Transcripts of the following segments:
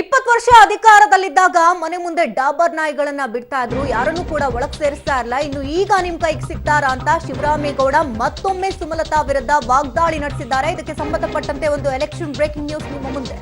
ಇಪ್ಪತ್ತು ವರ್ಷ ಅಧಿಕಾರದಲ್ಲಿದ್ದಾಗ ಮನೆ ಮುಂದೆ ಡಾಬರ್ ನಾಯಿಗಳನ್ನ ಬಿಡ್ತಾ ಇದ್ರು. ಯಾರನ್ನೂ ಕೂಡ ಒಳಗ್ ಸೇರಿಸ್ತಾ ಇಲ್ಲ ಇನ್ನು ಈಗ ನಿಮ್ ಕೈಗೆ ಸಿಗ್ತಾರಾ ಅಂತ ಶಿವರಾಮೇಗೌಡ ಮತ್ತೊಮ್ಮೆ ಸುಮಲತಾ ವಿರುದ್ಧ ವಾಗ್ದಾಳಿ ನಡೆಸಿದ್ದಾರೆ. ಇದಕ್ಕೆ ಸಂಬಂಧಪಟ್ಟಂತೆ ಒಂದು ಎಲೆಕ್ಷನ್ ಬ್ರೇಕಿಂಗ್ ನ್ಯೂಸ್ ನಿಮ್ಮ ಮುಂದೆ.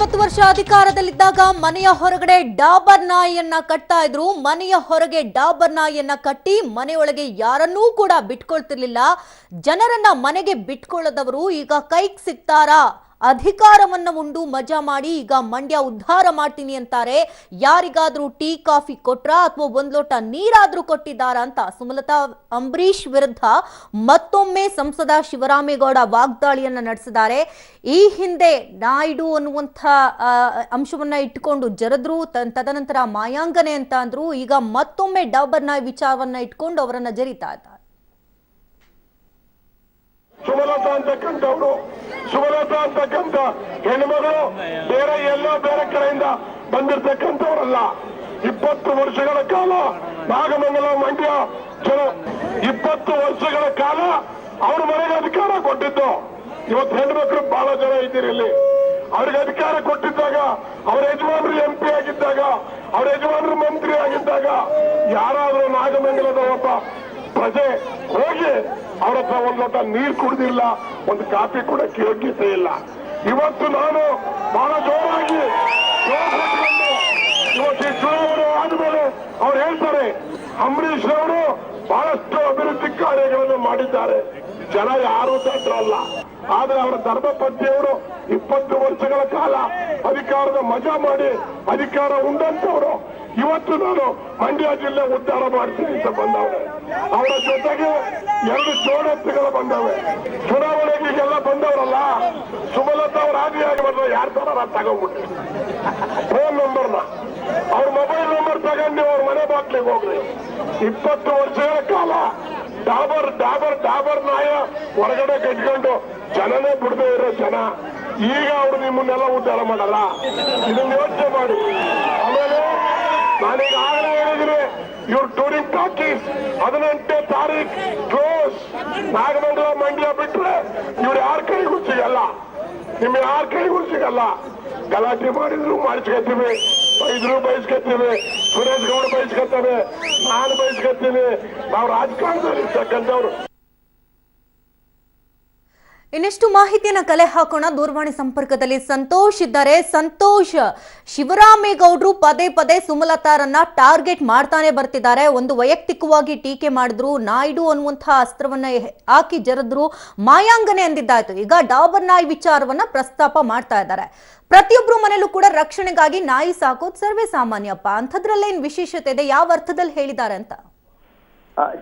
ಇಪ್ಪತ್ತು ವರ್ಷ ಅಧಿಕಾರದಲ್ಲಿದ್ದಾಗ ಮನೆಯ ಹೊರಗಡೆ ಡಾಬರ್ ನಾಯಿಯನ್ನ ಕಟ್ತಾ ಇದ್ರು. ಮನೆಯ ಹೊರಗೆ ಡಾಬರ್ ನಾಯಿಯನ್ನ ಕಟ್ಟಿ ಮನೆಯೊಳಗೆ ಯಾರನ್ನೂ ಕೂಡ ಬಿಟ್ಕೊಳ್ತಿರ್ಲಿಲ್ಲ. ಜನರನ್ನ ಮನೆಗೆ ಬಿಟ್ಕೊಳ್ಳದವರು ಈಗ ಕೈಗೆ ಸಿಗ್ತಾರಾ? ಅಧಿಕಾರವನ್ನ ಉಂಡು ಮಜಾ ಮಾಡಿ ಈಗ ಮಂಡ್ಯ ಉದ್ಧಾರ ಮಾಡ್ತೀನಿ ಅಂತಾರೆ. ಯಾರಿಗಾದ್ರೂ ಟೀ, ಕಾಫಿ ಕೊಟ್ರ ಅಥವಾ ಒಂದ್ ಲೋಟ ನೀರಾದ್ರೂ ಕೊಟ್ಟಿದ್ದಾರ ಅಂತ ಸುಮಲತಾ ಅಂಬರೀಶ್ ವಿರುದ್ಧ ಮತ್ತೊಮ್ಮೆ ಸಂಸದ ಶಿವರಾಮೇಗೌಡ ವಾಗ್ದಾಳಿಯನ್ನ ನಡೆಸಿದ್ದಾರೆ. ಈ ಹಿಂದೆ ನಾಯ್ಡು ಅನ್ನುವಂಥ ಅಂಶವನ್ನ ಇಟ್ಕೊಂಡು ಜರದ್ರು ತದನಂತರ ಮಾಯಾಂಗನೆ ಅಂತ ಅಂದ್ರು. ಈಗ ಮತ್ತೊಮ್ಮೆ ಡಾಬರ್ ನಾಯ್ ವಿಚಾರವನ್ನ ಇಟ್ಕೊಂಡು ಅವರನ್ನ ಜರಿತಾ ಇದ್ದಾರೆ. ಸುಮಲತಾ ಅಂತಕ್ಕಂಥವ್ರು ಸುಮಲತಾ ಅಂತಕ್ಕಂಥ ಹೆಣ್ಮಗಳು ಬೇರೆ ಎಲ್ಲೋ ಬೇರೆ ಕಡೆಯಿಂದ ಬಂದಿರತಕ್ಕಂಥವ್ರಲ್ಲ. ಇಪ್ಪತ್ತು ವರ್ಷಗಳ ಕಾಲ ನಾಗಮಂಗಲ ಮಂಡ್ಯ ಜನ ಇಪ್ಪತ್ತು ವರ್ಷಗಳ ಕಾಲ ಅವ್ರ ಮನೆಗೆ ಅಧಿಕಾರ ಕೊಟ್ಟಿದ್ದು. ಇವತ್ತು ಹೆಣ್ಮಕ್ಳು ಬಹಳ ಜನ ಇದ್ದೀರಿ ಇಲ್ಲಿ. ಅವ್ರಿಗೆ ಅಧಿಕಾರ ಕೊಟ್ಟಿದ್ದಾಗ, ಅವ್ರ ಯಜಮಾನರು ಎಂ ಪಿ ಆಗಿದ್ದಾಗ, ಅವ್ರ ಯಜಮಾನರು ಮಂತ್ರಿ ಆಗಿದ್ದಾಗ, ಯಾರಾದ್ರೂ ನಾಗಮಂಗಲದ ಒಬ್ಬ ಪ್ರಜೆ ಹೋಗಿ. ಅವ್ರ ಹತ್ರ ಒಂದ್ ಲೋಟ ನೀರು ಕುಡ್ದಿಲ್ಲ, ಒಂದು ಕಾಫಿ ಕೊಡಕ್ಕೆ ಯೋಗ್ಯತೆ ಇಲ್ಲ. ಇವತ್ತು ನಾನು ಬಹಳ ಜೋರಾಗಿ ಇವತ್ತು ಈ ಚುನಾವಣೆ ಆದ್ಮೇಲೆ ಅವ್ರು ಹೇಳ್ತಾರೆ ಅಂಬರೀಶ್ ಅವರು ಬಹಳಷ್ಟು ಅಭಿವೃದ್ಧಿ ಕಾರ್ಯಗಳನ್ನು ಮಾಡಿದ್ದಾರೆ. ಜನ ಯಾರು ಅಲ್ಲ. ಆದ್ರೆ ಅವರ ಧರ್ಮಪತ್ನಿಯವರು ಇಪ್ಪತ್ತು ವರ್ಷಗಳ ಕಾಲ ಅಧಿಕಾರದ ಮಜಾ ಮಾಡಿ ಅಧಿಕಾರ ಉಂಡಂತವರು. ಇವತ್ತು ನಾನು ಮಂಡ್ಯ ಜಿಲ್ಲೆ ಉದ್ಧಾರ ಮಾಡ್ತೀನಿ ಅಂತ ಬಂದವರೆ ಅವರ ಜೊತೆಗೆ ಎರಡು ಜೋಡೆತ್ತುಗಳು ಬಂದವೆ. ಚುನಾವಣೆಗೆ ಎಲ್ಲ ಬಂದವರಲ್ಲ, ಸುಮಲತಾ ಅವ್ರ ಆದಿಯಾಗಿ ಬಂದ್ರೆ ಯಾರ ತರ ತಗೊಂಡ್ಬಿಟ್ಟು ಫೋನ್ ನಂಬರ್ನ ಅವ್ರ ಮೊಬೈಲ್ ನಂಬರ್ ತಗೊಂಡು ಅವ್ರ ಮನೆ ಬಾಟ್ಲಿಗೆ ಹೋಗ್ರಿ. ಇಪ್ಪತ್ತು ವರ್ಷಗಳ ಕಾಲ ಡಾಬರ್ ಡಾಬರ್ ಡಾಬರ್ ನಾಯ ಹೊರಗಡೆ ಕಟ್ಕೊಂಡು ಜನನೇ ಬಿಡದೆ ಇರೋ ಜನ. ಈಗ ಅವ್ರು ನಿಮ್ಮನ್ನೆಲ್ಲ ಉದ್ದಾರ ಮಾಡಲ್ಲ. ಇದನ್ನ ಯೋಚನೆ ಮಾಡಿ. ಆಮೇಲೆ ನಾನೀಗ ಇವ್ರು ಟೂರಿಂಗ್ ಟಾಕೀಸ್ ಹದಿನೆಂಟನೇ ತಾರೀಖ್ ಕ್ಲೋಸ್ ನಾಗಮಂಡಲ ಮಂಡ್ಯ ಬಿಟ್ರೆ ಇವ್ರು ಯಾರ ಕೈಗೂ ಸಿಗಲ್ಲ. ನಿಮ್ ಯಾರ ಕೈಗೂ ಸಿಗಲ್ಲ. ಗಲಾಟೆ ಮಾಡಿದ್ರು ಮಾಡಿಸ್ಕೊತೀವಿ ಬೈದ್ರು ಬಯಸ್ಕೊತೀವಿ ಸುರೇಶ್ ಗೌಡ ಬಯಸ್ಕೊತಾರೆ ನಾನು ಬಯಸ್ಕೊತೀನಿ ನಾವು ರಾಜಕಾರಣದಲ್ಲಿ ಇರ್ತಕ್ಕಂಥವ್ರು. ಇನ್ನೆಷ್ಟು ಮಾಹಿತಿಯನ್ನು ಕಲೆ ಹಾಕೋಣ? ದೂರವಾಣಿ ಸಂಪರ್ಕದಲ್ಲಿ ಸಂತೋಷ್ ಇದ್ದಾರೆ. ಸಂತೋಷ್, ಶಿವರಾಮೇಗೌಡರು ಪದೇ ಪದೇ ಸುಮಲತಾರನ್ನ ಟಾರ್ಗೆಟ್ ಮಾಡ್ತಾನೆ ಬರ್ತಿದ್ದಾರೆ. ಒಂದು ವೈಯಕ್ತಿಕವಾಗಿ ಟೀಕೆ ಮಾಡಿದ್ರು, ನಾಯ್ಡು ಅನ್ನುವಂತಹ ಅಸ್ತ್ರವನ್ನ ಹಾಕಿ ಜರದ್ರು ಮಾಯಾಂಗನೆ ಅಂದಿದ್ದಾಯ್ತು. ಈಗ ಡಾಬರ್ ನಾಯಿ ವಿಚಾರವನ್ನ ಪ್ರಸ್ತಾಪ ಮಾಡ್ತಾ ಇದ್ದಾರೆ. ಪ್ರತಿಯೊಬ್ರು ಮನೆಯಲ್ಲೂ ಕೂಡ ರಕ್ಷಣೆಗಾಗಿ ನಾಯಿ ಸಾಕೋದು ಸರ್ವೇ ಸಾಮಾನ್ಯಪ್ಪ. ಅಂಥದ್ರಲ್ಲೇನ್ ವಿಶೇಷತೆ ಇದೆ? ಯಾವ ಅರ್ಥದಲ್ಲಿ ಹೇಳಿದ್ದಾರೆ ಅಂತ?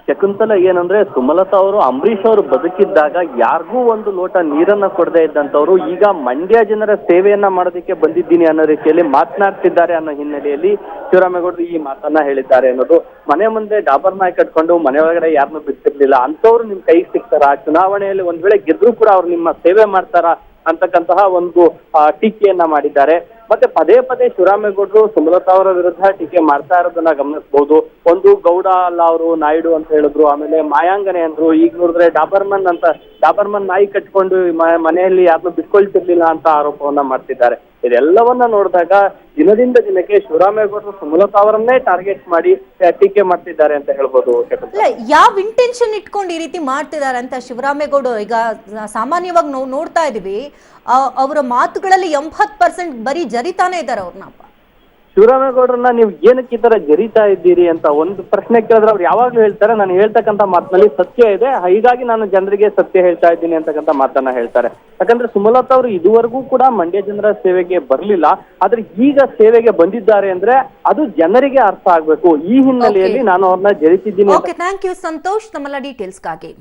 ಶಕುಂತಲ ಏನಂದ್ರೆ ಸುಮಲತಾ ಅವರು ಅಂಬರೀಶ್ ಅವರು ಬದುಕಿದ್ದಾಗ ಯಾರಿಗೂ ಒಂದು ಲೋಟ ನೀರನ್ನ ಕೊಡದೇ ಇದ್ದಂತವ್ರು ಈಗ ಮಂಡ್ಯ ಜನರ ಸೇವೆಯನ್ನ ಮಾಡೋದಕ್ಕೆ ಬಂದಿದ್ದೀನಿ ಅನ್ನೋ ರೀತಿಯಲ್ಲಿ ಮಾತನಾಡ್ತಿದ್ದಾರೆ ಅನ್ನೋ ಹಿನ್ನೆಲೆಯಲ್ಲಿ ಶಿವರಾಮೇಗೌಡರು ಈ ಮಾತನ್ನ ಹೇಳಿದ್ದಾರೆ ಅನ್ನೋದು. ಮನೆ ಮುಂದೆ ಡಾಬರ್ ನಾಯಿ ಕಟ್ಕೊಂಡು ಮನೆ ಒಳಗಡೆ ಯಾರನ್ನೂ ಬಿಡ್ತಿರ್ಲಿಲ್ಲ. ಅಂತವ್ರು ನಿಮ್ ಕೈಗೆ ಸಿಗ್ತಾರ? ಚುನಾವಣೆಯಲ್ಲಿ ಒಂದ್ ವೇಳೆ ಗೆದ್ರು ಕೂಡ ಅವ್ರು ನಿಮ್ಮ ಸೇವೆ ಮಾಡ್ತಾರ ಅಂತಕ್ಕಂತಹ ಒಂದು ಟೀಕೆಯನ್ನ ಮಾಡಿದ್ದಾರೆ. ಮತ್ತೆ ಪದೇ ಪದೇ ಶಿವರಾಮೇಗೌಡರು ಸುಮಲತಾ ಅವರ ವಿರುದ್ಧ ಟೀಕೆ ಮಾಡ್ತಾ ಇರೋದನ್ನ ಗಮನಿಸಬಹುದು ಒಂದು ಗೌಡ ಅಲ್ಲ ಅವರು, ನಾಯ್ಡು ಅಂತ ಹೇಳಿದ್ರು. ಆಮೇಲೆ ಮಾಯಾಂಗನೆ ಅಂದ್ರು. ಈಗ ನೋಡಿದ್ರೆ ಡಾಬರ್ಮನ್ ಅಂತ, ಡಾಬರ್ಮನ್ ನಾಯಿ ಕಟ್ಕೊಂಡು ಮನೆಯಲ್ಲಿ ಯಾರನ್ನೂ ಬಿಟ್ಕೊಳ್ತಿರ್ಲಿಲ್ಲ ಅಂತ ಆರೋಪವನ್ನ ಮಾಡ್ತಿದ್ದಾರೆ. ಇದೆಲ್ಲವನ್ನ ನೋಡಿದಾಗ ದಿನದಿಂದ ದಿನಕ್ಕೆ ಶಿವರಾಮೇಗೌಡರು ಸುಮಲತಾ ಅವರನ್ನೇ ಟಾರ್ಗೆಟ್ ಮಾಡಿ ಟೀಕೆ ಮಾಡ್ತಿದ್ದಾರೆ ಅಂತ ಹೇಳ್ಬೋದು. ಅಲ್ಲ, ಯಾವ ಇಂಟೆನ್ಷನ್ ಇಟ್ಕೊಂಡು ಈ ರೀತಿ ಮಾಡ್ತಿದ್ದಾರೆ ಅಂತ ಶಿವರಾಮೇಗೌಡ ಈಗ ಸಾಮಾನ್ಯವಾಗಿ ನಾವು ನೋಡ್ತಾ ಇದೀವಿ ಅವರ ಮಾತುಗಳಲ್ಲಿ ಎಂಬತ್ ಪರ್ಸೆಂಟ್ ಬರೀ ಜರಿತಾನೆ ಇದ್ದಾರೆ ಅವ್ರನ್ನಪ್ಪ ಶಿವರಾಮೇಗೌಡರನ್ನ ನೀವು ಏನಕ್ಕೆ ಈ ತರ ಜರಿತಾ ಇದ್ದೀರಿ ಅಂತ ಒಂದು ಪ್ರಶ್ನೆ ಕೇಳಿದ್ರೆ ಅವ್ರು ಯಾವಾಗ್ಲೂ ಹೇಳ್ತಾರೆ. ನಾನು ಹೇಳ್ತಕ್ಕಂಥ ಮಾತಿನಲ್ಲಿ ಸತ್ಯ ಇದೆ. ಹೀಗಾಗಿ ನಾನು ಜನರಿಗೆ ಸತ್ಯ ಹೇಳ್ತಾ ಇದ್ದೀನಿ ಅಂತಕ್ಕಂಥ ಮಾತನ್ನ ಹೇಳ್ತಾರೆ. ಯಾಕಂದ್ರೆ ಸುಮಲತಾ ಅವರು ಇದುವರೆಗೂ ಕೂಡ ಮಂಡ್ಯ ಜನರ ಸೇವೆಗೆ ಬರಲಿಲ್ಲ. ಆದ್ರೆ ಈಗ ಸೇವೆಗೆ ಬಂದಿದ್ದಾರೆ ಅಂದ್ರೆ ಅದು ಜನರಿಗೆ ಅರ್ಥ ಆಗ್ಬೇಕು. ಈ ಹಿನ್ನೆಲೆಯಲ್ಲಿ ನಾನು ಅವ್ರನ್ನ ಜರಿತಿದ್ದೀನಿ ಸಂತೋಷ್. ನಮ್ಮೆಲ್ಲ ಡೀಟೇಲ್ಸ್ಗಾಗಿ